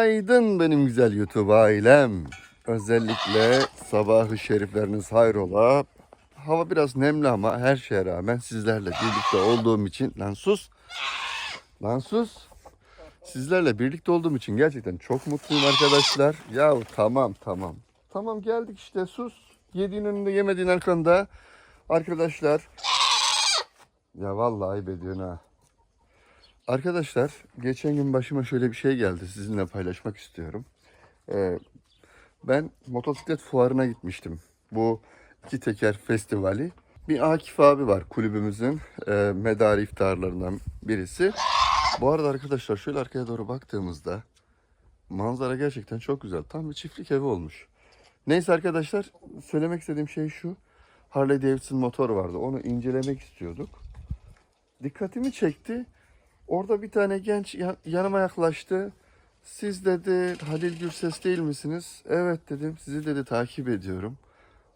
Günaydın benim güzel YouTube ailem. Özellikle sabahı şerifleriniz hayrola. Hava biraz nemli ama her şeye rağmen sizlerle birlikte olduğum için lan sus. Lan sus. Sizlerle birlikte olduğum için gerçekten çok mutluyum arkadaşlar. Ya tamam tamam. Tamam geldik işte sus. Yediğin önünde yemediğin arkanda. Arkadaşlar. Ya vallahi ayıp ediyorsun ha. Arkadaşlar geçen gün başıma şöyle bir şey geldi sizinle paylaşmak istiyorum. Ee, ben motosiklet fuarına gitmiştim. Bu iki teker festivali. Bir Akif abi var kulübümüzün e, medarı iftarlarından birisi. Bu arada arkadaşlar şöyle arkaya doğru baktığımızda manzara gerçekten çok güzel. Tam bir çiftlik evi olmuş. Neyse arkadaşlar söylemek istediğim şey şu. Harley Davidson motor vardı. Onu incelemek istiyorduk. Dikkatimi çekti. Orada bir tane genç ya- yanıma yaklaştı. Siz dedi Halil Gürses değil misiniz? Evet dedim. Sizi dedi takip ediyorum.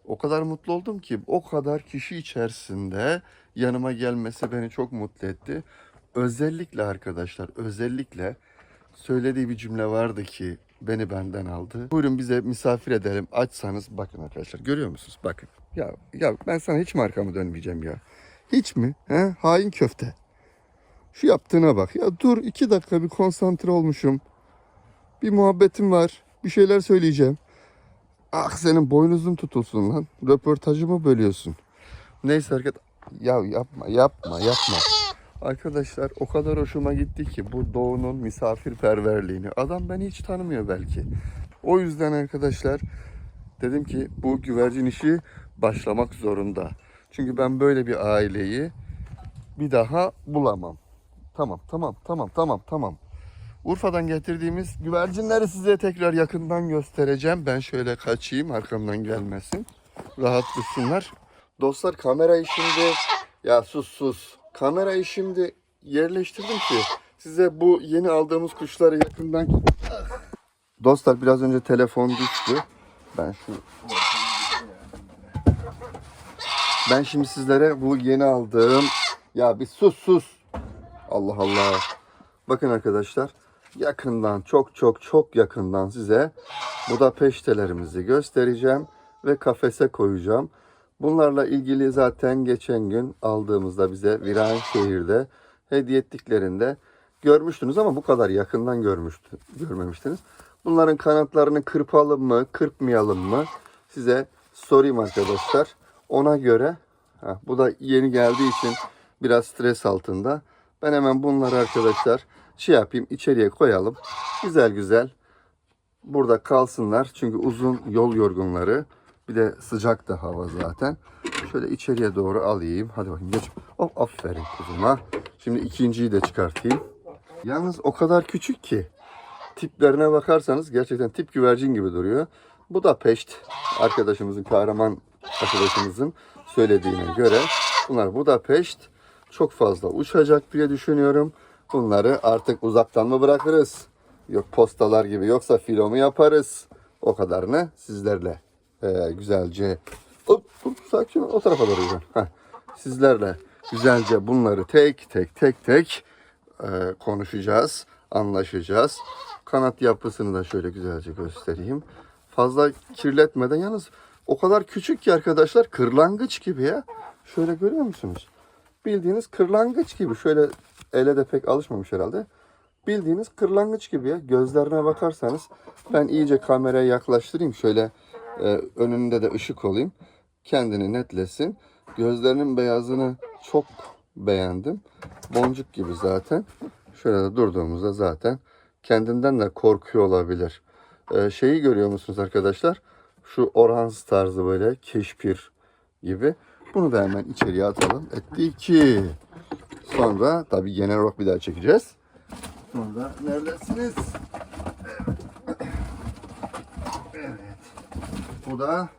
O kadar mutlu oldum ki o kadar kişi içerisinde yanıma gelmesi beni çok mutlu etti. Özellikle arkadaşlar özellikle söylediği bir cümle vardı ki beni benden aldı. Buyurun bize misafir edelim açsanız bakın arkadaşlar görüyor musunuz? Bakın ya ya ben sana hiç mi dönmeyeceğim ya? Hiç mi? He? Hain köfte. Şu yaptığına bak. Ya dur iki dakika bir konsantre olmuşum. Bir muhabbetim var. Bir şeyler söyleyeceğim. Ah senin boynuzun tutulsun lan. Röportajımı bölüyorsun. Neyse hareket. Ya yapma yapma yapma. Arkadaşlar o kadar hoşuma gitti ki bu doğunun misafirperverliğini. Adam beni hiç tanımıyor belki. O yüzden arkadaşlar dedim ki bu güvercin işi başlamak zorunda. Çünkü ben böyle bir aileyi bir daha bulamam. Tamam, tamam, tamam, tamam, tamam. Urfa'dan getirdiğimiz güvercinleri size tekrar yakından göstereceğim. Ben şöyle kaçayım arkamdan gelmesin. Rahat dursunlar. Dostlar kamerayı şimdi ya sus sus. Kamerayı şimdi yerleştirdim ki size bu yeni aldığımız kuşları yakından Dostlar biraz önce telefon düştü. Ben şu Ben şimdi sizlere bu yeni aldığım ya bir sus sus. Allah Allah. Bakın arkadaşlar yakından çok çok çok yakından size Budapeştelerimizi göstereceğim ve kafese koyacağım. Bunlarla ilgili zaten geçen gün aldığımızda bize Viranşehir'de hediye ettiklerinde görmüştünüz ama bu kadar yakından görmüştü, görmemiştiniz. Bunların kanatlarını kırpalım mı, kırpmayalım mı size sorayım arkadaşlar. Ona göre ha, bu da yeni geldiği için biraz stres altında. Ben hemen bunları arkadaşlar şey yapayım içeriye koyalım. Güzel güzel burada kalsınlar. Çünkü uzun yol yorgunları. Bir de sıcak da hava zaten. Şöyle içeriye doğru alayım. Hadi bakayım geç. Oh aferin kuzuma. Şimdi ikinciyi de çıkartayım. Yalnız o kadar küçük ki tiplerine bakarsanız gerçekten tip güvercin gibi duruyor. Bu da peşt arkadaşımızın kahraman arkadaşımızın söylediğine göre bunlar Budapeşt çok fazla uçacak diye düşünüyorum. Bunları artık uzaktan mı bırakırız? Yok postalar gibi yoksa filo mu yaparız? O kadarını sizlerle eee, güzelce hop, hop, sakin o tarafa doğru. Heh. Sizlerle güzelce bunları tek tek tek tek eee, konuşacağız, anlaşacağız. Kanat yapısını da şöyle güzelce göstereyim. Fazla kirletmeden yalnız o kadar küçük ki arkadaşlar kırlangıç gibi ya. Şöyle görüyor musunuz? Bildiğiniz kırlangıç gibi. Şöyle ele de pek alışmamış herhalde. Bildiğiniz kırlangıç gibi ya. Gözlerine bakarsanız ben iyice kameraya yaklaştırayım. Şöyle e, önünde de ışık olayım. Kendini netlesin. Gözlerinin beyazını çok beğendim. Boncuk gibi zaten. Şöyle de durduğumuzda zaten kendinden de korkuyor olabilir. E, şeyi görüyor musunuz arkadaşlar? Şu orans tarzı böyle keşpir gibi. Bunu da hemen içeriye atalım. Etti ki. Sonra tabii genel olarak bir daha çekeceğiz. Sonra neredesiniz? Evet. Bu da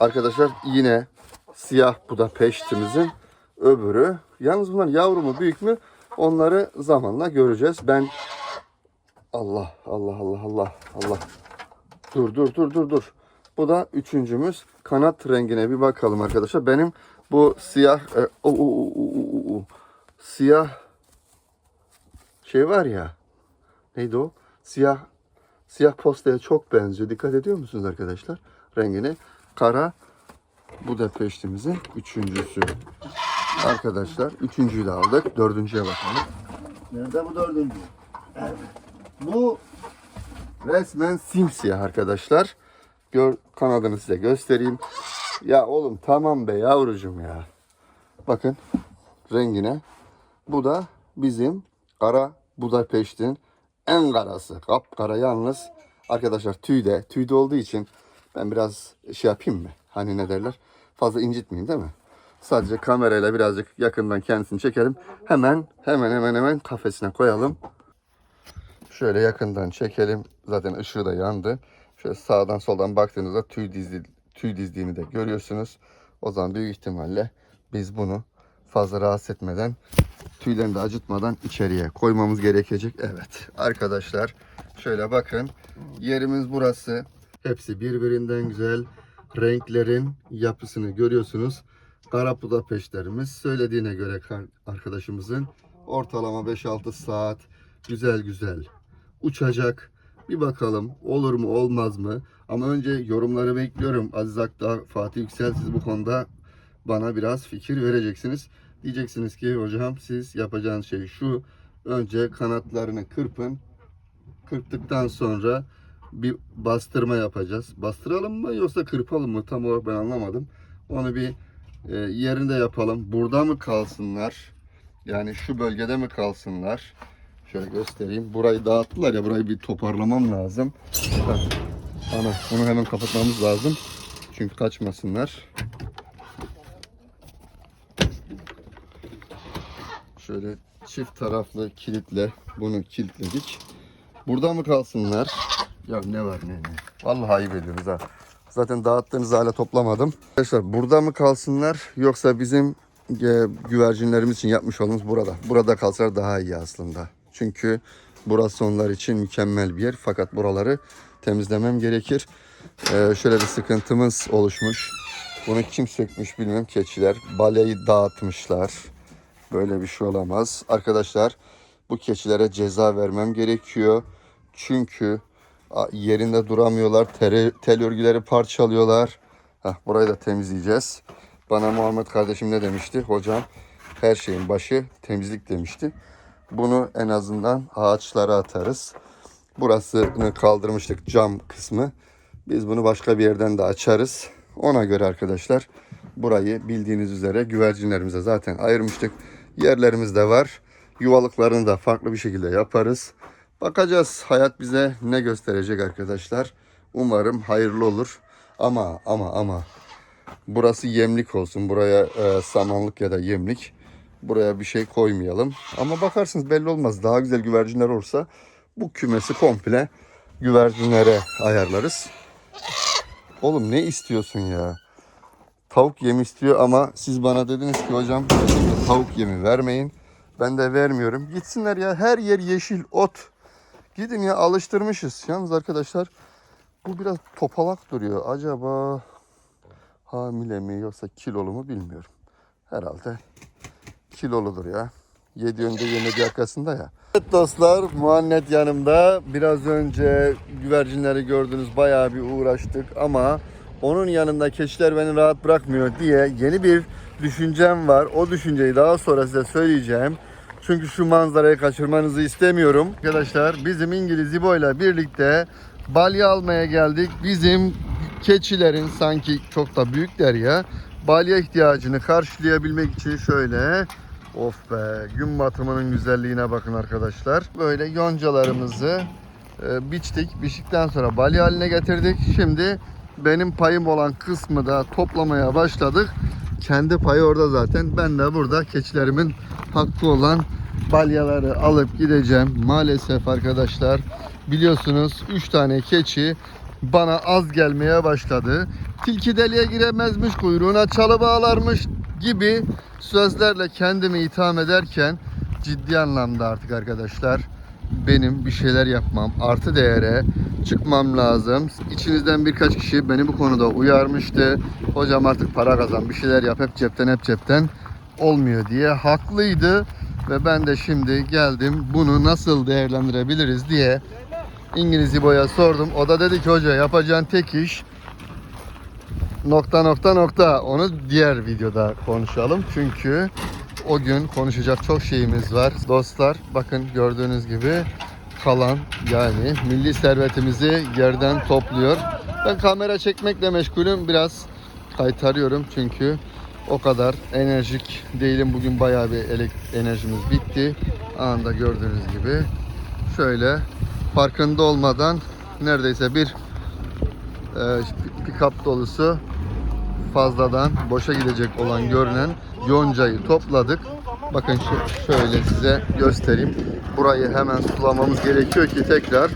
arkadaşlar yine siyah bu da peştimizin öbürü. Yalnız bunlar yavru mu büyük mü? Onları zamanla göreceğiz. Ben Allah Allah Allah Allah Allah. Dur dur dur dur dur. Bu da üçüncümüz. Kanat rengine bir bakalım arkadaşlar. Benim bu siyah e, o, o, o, o, o, siyah şey var ya. Neydi o? Siyah Siyah postaya çok benziyor. Dikkat ediyor musunuz arkadaşlar? Rengini. Kara Budapeştimizin üçüncüsü. Arkadaşlar üçüncüyü de aldık. Dördüncüye bakalım. Nerede bu dördüncü? Evet. Bu resmen simsiyah arkadaşlar. Gör, kanadını size göstereyim. Ya oğlum tamam be yavrucum ya. Bakın rengine. Bu da bizim kara Budapeşt'in en karası. Kapkara yalnız. Arkadaşlar tüyde. Tüyde olduğu için ben biraz şey yapayım mı? Hani ne derler? Fazla incitmeyeyim değil mi? Sadece kamerayla birazcık yakından kendisini çekelim. Hemen hemen hemen hemen kafesine koyalım. Şöyle yakından çekelim. Zaten ışığı da yandı. Şöyle sağdan soldan baktığınızda tüy dizdi, tüy dizdiğini de görüyorsunuz. O zaman büyük ihtimalle biz bunu fazla rahatsız etmeden tüylerini de acıtmadan içeriye koymamız gerekecek. Evet arkadaşlar şöyle bakın yerimiz burası. Hepsi birbirinden güzel. Renklerin yapısını görüyorsunuz. Kara Budapeşlerimiz söylediğine göre arkadaşımızın ortalama 5-6 saat güzel güzel uçacak. Bir bakalım olur mu olmaz mı? Ama önce yorumları bekliyorum. Aziz Akdağ, Fatih Yüksel siz bu konuda bana biraz fikir vereceksiniz. Diyeceksiniz ki hocam siz yapacağınız şey şu. Önce kanatlarını kırpın. Kırptıktan sonra bir bastırma yapacağız. Bastıralım mı yoksa kırpalım mı? Tam olarak ben anlamadım. Onu bir e, yerinde yapalım. Burada mı kalsınlar? Yani şu bölgede mi kalsınlar? Şöyle göstereyim. Burayı dağıttılar ya burayı bir toparlamam lazım. Ana bunu hemen kapatmamız lazım. Çünkü kaçmasınlar. Şöyle çift taraflı kilitle bunu kilitledik. Burada mı kalsınlar? Ya ne var ne ne. Vallahi ayıp ediyoruz ha. Zaten dağıttığınızı hala toplamadım. Arkadaşlar burada mı kalsınlar yoksa bizim e, güvercinlerimiz için yapmış olduğumuz burada. Burada kalsalar daha iyi aslında. Çünkü burası onlar için mükemmel bir yer. Fakat buraları temizlemem gerekir. Ee, şöyle bir sıkıntımız oluşmuş. Bunu kim sökmüş bilmiyorum keçiler. Baleyi dağıtmışlar. Böyle bir şey olamaz. Arkadaşlar bu keçilere ceza vermem gerekiyor. Çünkü yerinde duramıyorlar. Tere, tel örgüleri parçalıyorlar. Heh, burayı da temizleyeceğiz. Bana Muhammed kardeşim ne demişti? Hocam her şeyin başı temizlik demişti. Bunu en azından ağaçlara atarız. Burasını kaldırmıştık cam kısmı. Biz bunu başka bir yerden de açarız. Ona göre arkadaşlar burayı bildiğiniz üzere güvercinlerimize zaten ayırmıştık. Yerlerimiz de var. Yuvalıklarını da farklı bir şekilde yaparız. Bakacağız hayat bize ne gösterecek arkadaşlar. Umarım hayırlı olur. Ama ama ama burası yemlik olsun. Buraya e, samanlık ya da yemlik. Buraya bir şey koymayalım. Ama bakarsınız belli olmaz. Daha güzel güvercinler olursa bu kümesi komple güvercinlere ayarlarız. Oğlum ne istiyorsun ya? Tavuk yemi istiyor ama siz bana dediniz ki hocam tavuk yemi vermeyin. Ben de vermiyorum. Gitsinler ya her yer yeşil ot. Gidin ya alıştırmışız. Yalnız arkadaşlar bu biraz topalak duruyor. Acaba hamile mi yoksa kilolu mu bilmiyorum. Herhalde kiloludur ya. Yedi önde yemedi arkasında ya. Evet dostlar Muannet yanımda. Biraz önce güvercinleri gördünüz bayağı bir uğraştık ama onun yanında keçiler beni rahat bırakmıyor diye yeni bir düşüncem var. O düşünceyi daha sonra size söyleyeceğim. Çünkü şu manzarayı kaçırmanızı istemiyorum. Arkadaşlar bizim İngiliz İbo ile birlikte balya almaya geldik. Bizim keçilerin sanki çok da büyükler ya. Balya ihtiyacını karşılayabilmek için şöyle Of be gün batımının güzelliğine bakın arkadaşlar. Böyle yoncalarımızı e, biçtik. Biçtikten sonra balya haline getirdik. Şimdi benim payım olan kısmı da toplamaya başladık. Kendi payı orada zaten. Ben de burada keçilerimin hakkı olan balyaları alıp gideceğim. Maalesef arkadaşlar biliyorsunuz 3 tane keçi bana az gelmeye başladı. Tilki deliğe giremezmiş, kuyruğuna çalı bağlarmış gibi sözlerle kendimi itham ederken ciddi anlamda artık arkadaşlar benim bir şeyler yapmam, artı değere çıkmam lazım. İçinizden birkaç kişi beni bu konuda uyarmıştı. Hocam artık para kazan, bir şeyler yap, hep cepten hep cepten olmuyor diye haklıydı. Ve ben de şimdi geldim bunu nasıl değerlendirebiliriz diye İngiliz İbo'ya sordum. O da dedi ki hoca yapacağın tek iş nokta nokta nokta. Onu diğer videoda konuşalım. Çünkü o gün konuşacak çok şeyimiz var. Dostlar bakın gördüğünüz gibi kalan yani milli servetimizi yerden topluyor. Ben kamera çekmekle meşgulüm. Biraz kaytarıyorum çünkü o kadar enerjik değilim. Bugün bayağı bir enerjimiz bitti. Anında gördüğünüz gibi şöyle farkında olmadan neredeyse bir e, pick-up dolusu fazladan boşa gidecek olan görünen yoncayı topladık. Bakın şöyle size göstereyim. Burayı hemen sulamamız gerekiyor ki tekrar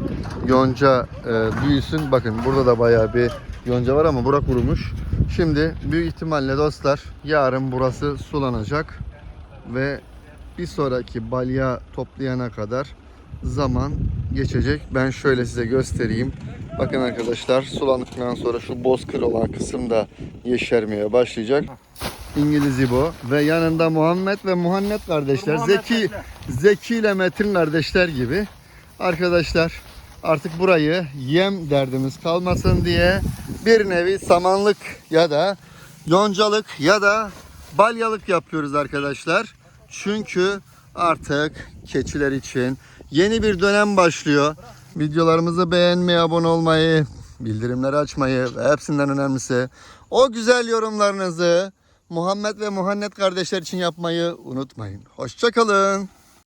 yonca e, büyüsün. Bakın burada da bayağı bir yonca var ama bura kurumuş. Şimdi büyük ihtimalle dostlar yarın burası sulanacak ve bir sonraki balya toplayana kadar zaman geçecek. Ben şöyle size göstereyim. Bakın arkadaşlar sulandıktan sonra şu bozkır olan kısım da yeşermeye başlayacak. İngiliz İbo ve yanında Muhammed ve Muhannet kardeşler. Zeki Zeki ile Metin kardeşler gibi. Arkadaşlar artık burayı yem derdimiz kalmasın diye bir nevi samanlık ya da yoncalık ya da balyalık yapıyoruz arkadaşlar. Çünkü artık keçiler için yeni bir dönem başlıyor. Videolarımızı beğenmeyi, abone olmayı, bildirimleri açmayı ve hepsinden önemlisi o güzel yorumlarınızı Muhammed ve Muhannet kardeşler için yapmayı unutmayın. Hoşçakalın.